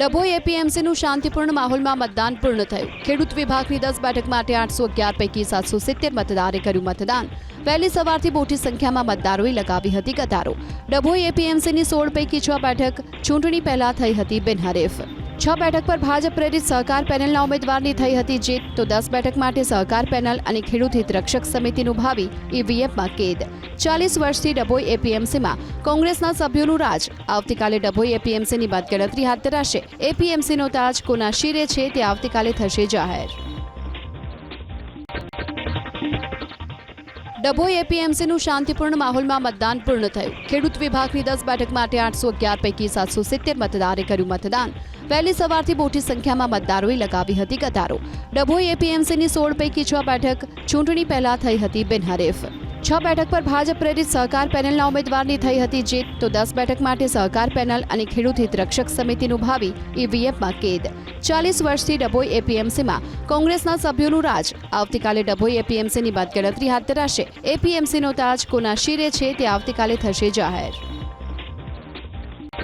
ડભોઈ એપીએમસીનું શાંતિપૂર્ણ માહોલમાં મતદાન પૂર્ણ થયું. ખેડૂત વિભાગની દસ બેઠક માટે આઠસો અગિયાર પૈકી સાતસો સિત્તેર મતદારે કર્યું મતદાન. વહેલી સવારથી મોટી સંખ્યામાં મતદારોએ લગાવી હતી કતારો ડભોઈ એપીએમસીની સોળ પૈકી છ બેઠક ચૂંટણી પહેલા થઈ હતી બિનહરીફ. છ બેઠક પર ભાજપ પ્રેરિત સહકાર પેનલના ઉમેદવારની થઈ હતી જીત. તો દસ બેઠક માટે સહકાર પેનલ અને ખેડૂત હિત રક્ષક સમિતિનું ભાવિ ઈવીએમમાં કેદ. ચાલીસ વર્ષથી ડભોઈ એપીએમસીમાં કોંગ્રેસના સભ્યોનું રાજ. આવતીકાલે ડભોઈ એપીએમસીની મતગણતરી હાથ ધરાશે. એપીએમસીનો તાજ કોના શિરે છે તે આવતીકાલે થશે જાહેર. ડભોઈ એપીએમસીનું શાંતિપૂર્ણ માહોલમાં મતદાન પૂર્ણ થયું. ખેડૂત વિભાગની દસ બેઠક માટે આઠસો અગિયાર પૈકી સાતસો સિત્તેર મતદારે કર્યું મતદાન. વહેલી સવારથી મોટી સંખ્યામાં મતદારોએ લગાવી હતી કતારો. ડભોઈ એપીએમસીની સોળ પૈકી છ બેઠક ચૂંટણી પહેલા થઈ હતી બિનહરીફ. છ બેઠક પર ભાજપ પ્રેરિત સહકાર પેનલના ઉમેદવારની થઈ હતી જીત. તો દસ બેઠક માટે સહકાર પેનલ અને ખેડૂત હિત રક્ષક સમિતિનું ભાવિ ઈવીએમમાં કેદ. ચાલીસ વર્ષથી ડભોઈ એપીએમસીમાં કોંગ્રેસના સભ્યોનું રાજ. આવતીકાલે ડભોઈ એપીએમસીની મતગણતરી હાથ ધરાશે. એપીએમસીનો તાજ કોના શિરે છે તે આવતીકાલે થશે જાહેર.